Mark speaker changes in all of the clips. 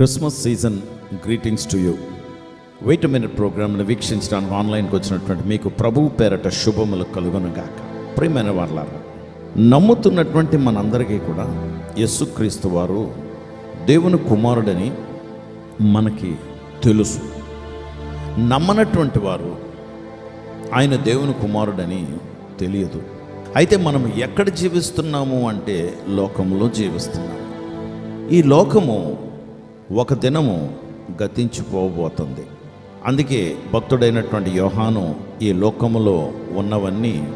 Speaker 1: Christmas season greetings to you. Wait minute ప్రోగ్రామ్ను వీక్షించడానికి ఆన్లైన్కి వచ్చినటువంటి మీకు ప్రభువు పేరట శుభములు కలుగునుగాక. ప్రియమైన వాళ్ళ నమ్ముతున్నటువంటి మనందరికీ కూడా యస్సుక్రీస్తు వారు దేవుని కుమారుడని మనకి తెలుసు. నమ్మనటువంటి వారు ఆయన దేవుని కుమారుడని తెలియదు. అయితే మనం ఎక్కడ జీవిస్తున్నాము అంటే లోకంలో జీవిస్తున్నాము. ఈ లోకము ఒక దినము గతించిపోబోతుంది. అందుకే భక్తుడైనటువంటి యోహాను ఈ లోకములో ఉన్నవన్నీ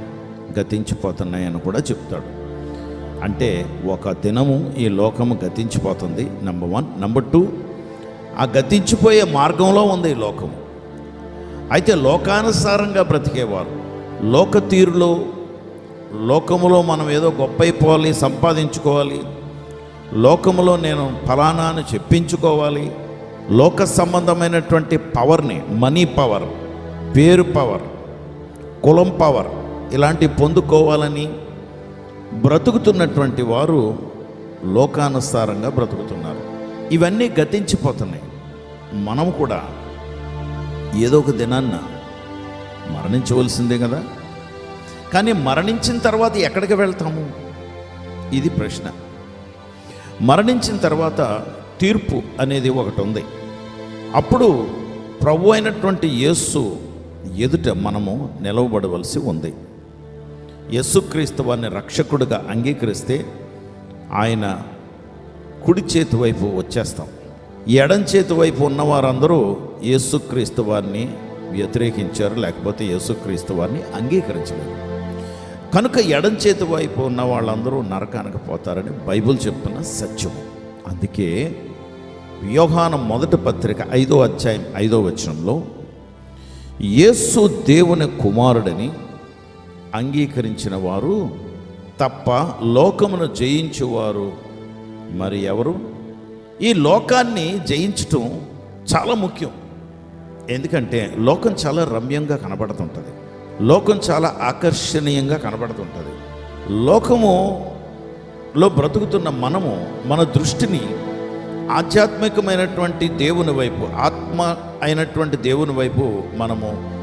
Speaker 1: గతించిపోతున్నాయని కూడా చెప్తాడు. అంటే ఒక దినము ఈ లోకము గతించిపోతుంది నెంబర్ వన్ నెంబర్ టూ ఆ గతించిపోయే మార్గంలో ఉంది ఈ లోకము. అయితే లోకానుసారంగా బ్రతికేవారు. లోక తీరులో లోకములో మనం ఏదో గొప్ప అయిపోవాలి సంపాదించుకోవాలి లోకములో నేను ఫలానాను చెప్పించుకోవాలి. లోక సంబంధమైనటువంటి పవర్ని మనీ పవర్ పేరు పవర్ కులం పవర్ ఇలాంటి పొందుకోవాలని బ్రతుకుతున్నటువంటి వారు లోకానుసారంగా బ్రతుకుతున్నారు. ఇవన్నీ గతించిపోతున్నాయి. మనం కూడా ఏదో ఒక దినాన్న మరణించవలసిందే కదా. కానీ మరణించిన తర్వాత ఎక్కడికి వెళ్తాము? ఇది ప్రశ్న. మరణించిన తర్వాత తీర్పు అనేది ఒకటి ఉంది. అప్పుడు ప్రభు అయినటువంటి యేస్సు ఎదుట మనము నిలవబడవలసి ఉంది. యేసుక్రీస్తు వారిని రక్షకుడిగా అంగీకరిస్తే ఆయన కుడి చేతి వైపు వచ్చేస్తాం. ఎడం చేతి వైపు ఉన్నవారందరూ యేసుక్రీస్తు వారిని వ్యతిరేకించారు లేకపోతే యేసుక్రీస్తు వారిని అంగీకరించలేదు. కనుక ఎడం చేతి వైపు ఉన్న వాళ్ళందరూ నరకానికి పోతారని బైబిల్ చెప్తున్న సత్యం. అందుకే వ్యూహాన మొదటి పత్రిక ఐదో అధ్యాయం ఐదో వచనంలో యేసు దేవుని కుమారుడని అంగీకరించిన వారు తప్ప లోకమును జయించేవారు మరి ఎవరు? ఈ లోకాన్ని జయించటం చాలా ముఖ్యం. ఎందుకంటే లోకం చాలా రమ్యంగా కనబడుతుంటుంది. లోకం చాలా ఆకర్షణీయంగా కనబడుతుంటుంది. లోకములో బ్రతుకుతున్న మనము మన దృష్టిని ఆధ్యాత్మికమైనటువంటి దేవుని వైపు ఆత్మ అయినటువంటి దేవుని వైపు మనము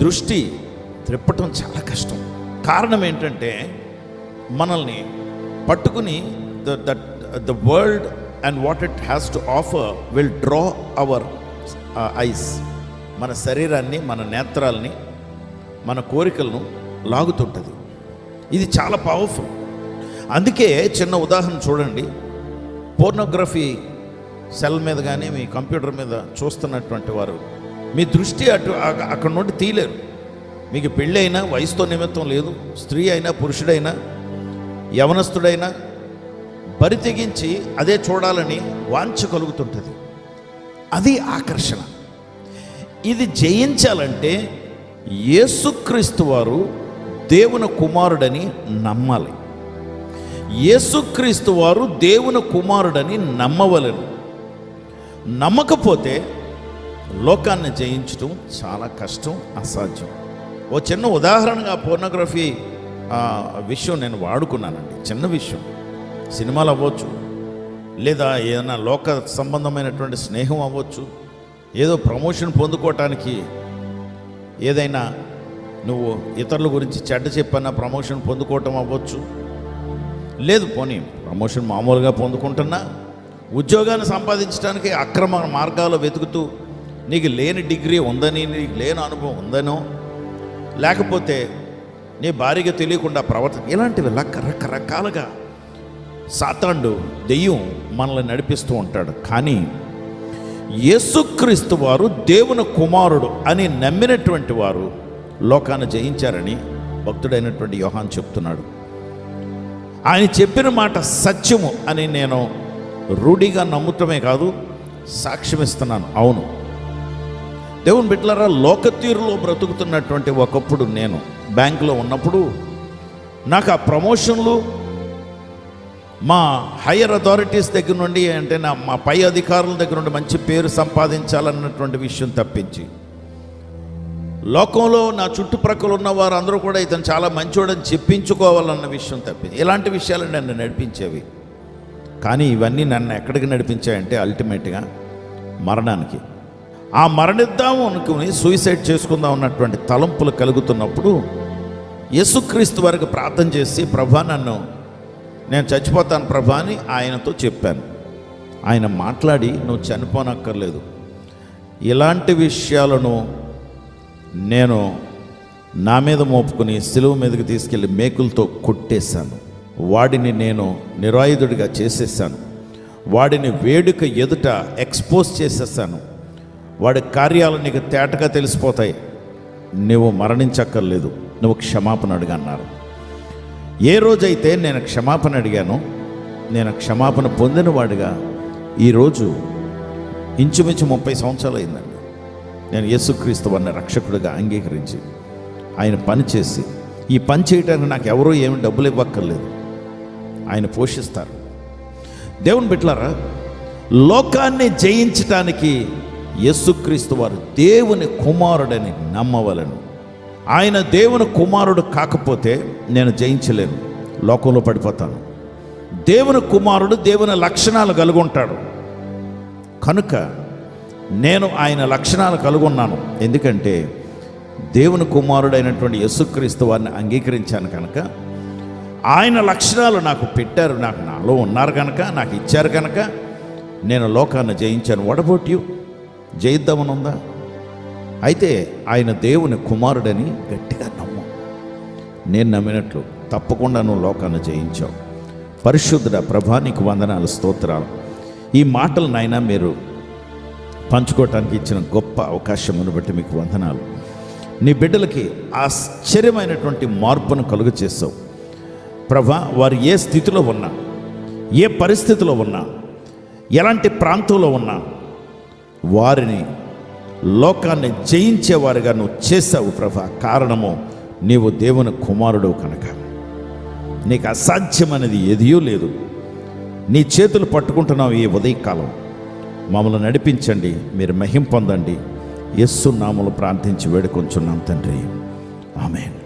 Speaker 1: దృష్టి త్రిప్పటం చాలా కష్టం. కారణం ఏంటంటే మనల్ని పట్టుకుని the that the world and what it has to offer will draw our eyes. మన శరీరాన్ని మన నేత్రాల్ని మన కోరికలను లాగుతుంటుంది. ఇది చాలా పవర్ఫుల్ అందుకే చిన్న ఉదాహరణ చూడండి. పోర్నోగ్రఫీ సెల్ మీద కానీ మీ కంప్యూటర్ మీద చూస్తున్నటువంటి వారు మీ దృష్టి అటు అక్కడ నుండి తీయలేరు. మీకు పెళ్ళి అయినా వయసుతో నిమిత్తం లేదు స్త్రీ అయినా పురుషుడైనా యవనస్తుడైనా బరి తెగించి అదే చూడాలని వాంఛ కలుగుతుంటుంది. అది ఆకర్షణ. ఇది జయించాలంటే యేసుక్రీస్తు వారు దేవుని కుమారుడని నమ్మాలి. యేసుక్రీస్తు వారు దేవుని కుమారుడని నమ్మవలను. నమ్మకపోతే లోకాన్ని జయించడం చాలా కష్టం అసాధ్యం. ఓ చిన్న ఉదాహరణగా పోర్నోగ్రఫీ ఆ, విషయం నేను వాడుకున్నానండి. చిన్న విషయం. సినిమాలు అవ్వచ్చు లేదా ఏదైనా లోక సంబంధమైనటువంటి స్నేహం అవ్వచ్చు ఏదో ప్రమోషన్ పొందుకోవటానికి ఏదైనా నువ్వు ఇతరుల గురించి చెడ్డ చెప్పన్నా ప్రమోషన్ పొందుకోవటం అవ్వచ్చు. లేదు పోనీ ప్రమోషన్ మామూలుగా పొందుకుంటున్నా ఉద్యోగాన్ని సంపాదించడానికి అక్రమ మార్గాలు వెతుకుతూ నీకు లేని డిగ్రీ ఉందని నీకు లేని అనుభవం ఉందనో లేకపోతే నీ భార్యగా తెలియకుండా ప్రవర్తన ఇలాంటివి లక్క రకరకాలుగా సాతాండు దెయ్యం మనల్ని నడిపిస్తూ ఉంటాడు. కానీ యేసుక్రీస్తు వారు దేవుని కుమారుడు అని నమ్మినటువంటి వారు లోకాన్ని జయించారని భక్తుడైనటువంటి యోహాన్ చెప్తున్నాడు. ఆయన చెప్పిన మాట సత్యము అని నేను రూఢిగా నమ్ముటమే కాదు సాక్ష్యమిస్తున్నాను. అవును. దేవుని బిడ్డలారా లోకతీరులో బ్రతుకుతున్నటువంటి ఒకప్పుడు నేను బ్యాంకులో ఉన్నప్పుడు నాకు ఆ ప్రమోషన్లు మా హయ్యర్ అథారిటీస్ దగ్గర నుండి అంటే నా మా పై అధికారుల దగ్గర నుండి మంచి పేరు సంపాదించాలన్నటువంటి విషయం తప్పించి లోకంలో నా చుట్టుప్రక్కల ఉన్న వారు అందరూ కూడా ఇతను చాలా మంచివాడని చెప్పించుకోవాలన్న విషయం తప్పింది ఇలాంటి విషయాలు నన్ను నడిపించేవి. కానీ ఇవన్నీ నన్ను ఎక్కడికి నడిపించాయంటే అల్టిమేట్గా మరణానికి. ఆ మరణిద్దాము అనుకుని సూసైడ్ చేసుకుందాం అన్నటువంటి తలంపులు కలుగుతున్నప్పుడు యేసుక్రీస్తు వారికి ప్రార్థన చేసి ప్రభా నన్ను నేను చచ్చిపోతాను ప్రభా అని ఆయనతో చెప్పాను. ఆయన మాట్లాడి నువ్వు చనిపోనక్కర్లేదు. ఇలాంటి విషయాలను నేను నా మీద మోపుకుని సిలువు మీదకి తీసుకెళ్ళి మేకులతో కొట్టేశాను. వాడిని నేను నిరాయుధుడిగా చేసేసాను వాడిని వేడుక ఎదుట ఎక్స్పోజ్ చేసేసాను వాడి కార్యాలు నీకు తేటగా తెలిసిపోతాయి. నువ్వు మరణించక్కర్లేదు. నువ్వు క్షమాపణ అడిగన్నారు. ఏ రోజైతే నేను క్షమాపణ అడిగానో నేను క్షమాపణ పొందినవాడుగా ఈరోజు ఇంచుమించు ముప్పై సంవత్సరాలు అయిందండి. నేను యేసుక్రీస్తు వారిని రక్షకుడిగా అంగీకరించి ఆయన పని చేసి ఈ పని చేయడానికి నాకు ఎవరూ ఏమి డబ్బులు ఇవ్వక్కర్లేదు. ఆయన పోషిస్తారు. దేవుని బిట్లారా లోకాన్ని జయించటానికి యేసుక్రీస్తు వారు దేవుని కుమారుడని నమ్మవలను. ఆయన దేవుని కుమారుడు కాకపోతే నేను జయించలేను. లోకంలో పడిపోతాను. దేవుని కుమారుడు దేవుని లక్షణాలు కలిగి ఉంటాడు. కనుక నేను ఆయన లక్షణాలు కలుగున్నాను ఎందుకంటే దేవుని కుమారుడైనటువంటి యశుక్రీస్తు వారిని అంగీకరించాను కనుక ఆయన లక్షణాలు నాకు పెట్టారు నాకు నాలో ఉన్నారు కనుక నాకు ఇచ్చారు కనుక నేను లోకాన్ని జయించాను. వడబోట్ యు జయిద్దామని ఉందా అయితే ఆయన దేవుని కుమారుడని గట్టిగా నమ్ము. నేను నమ్మినట్లు తప్పకుండా నువ్వు లోకాన్ని జయించావు. పరిశుద్ధుడ ప్రభా నీకు వందనాలు స్తోత్రాలు. ఈ మాటలు నాయన మీరు పంచుకోవటానికి ఇచ్చిన గొప్ప అవకాశమును బట్టి మీకు వందనాలు. నీ బిడ్డలకి ఆశ్చర్యమైనటువంటి మార్పును కలుగు చేసావు ప్రభా వారు ఏ స్థితిలో ఉన్నా ఏ పరిస్థితిలో ఉన్నా ఎలాంటి ప్రాంతంలో ఉన్నా వారిని లోకాన్ని జయించేవారుగా నువ్వు చేసావు ప్రభా. కారణము నీవు దేవుని కుమారుడు కనుక. నీకు అసాధ్యమనేది ఎదియూ లేదు. నీ చేతులు పట్టుకుంటున్నావు ఈ ఉదయకాలం. మమ్మల్ని నడిపించండి మీరు మహిం పొందండి. యస్సు నామలు ప్రార్థించి వేడుకొంచున్నాం తండ్రి. ఆమెను.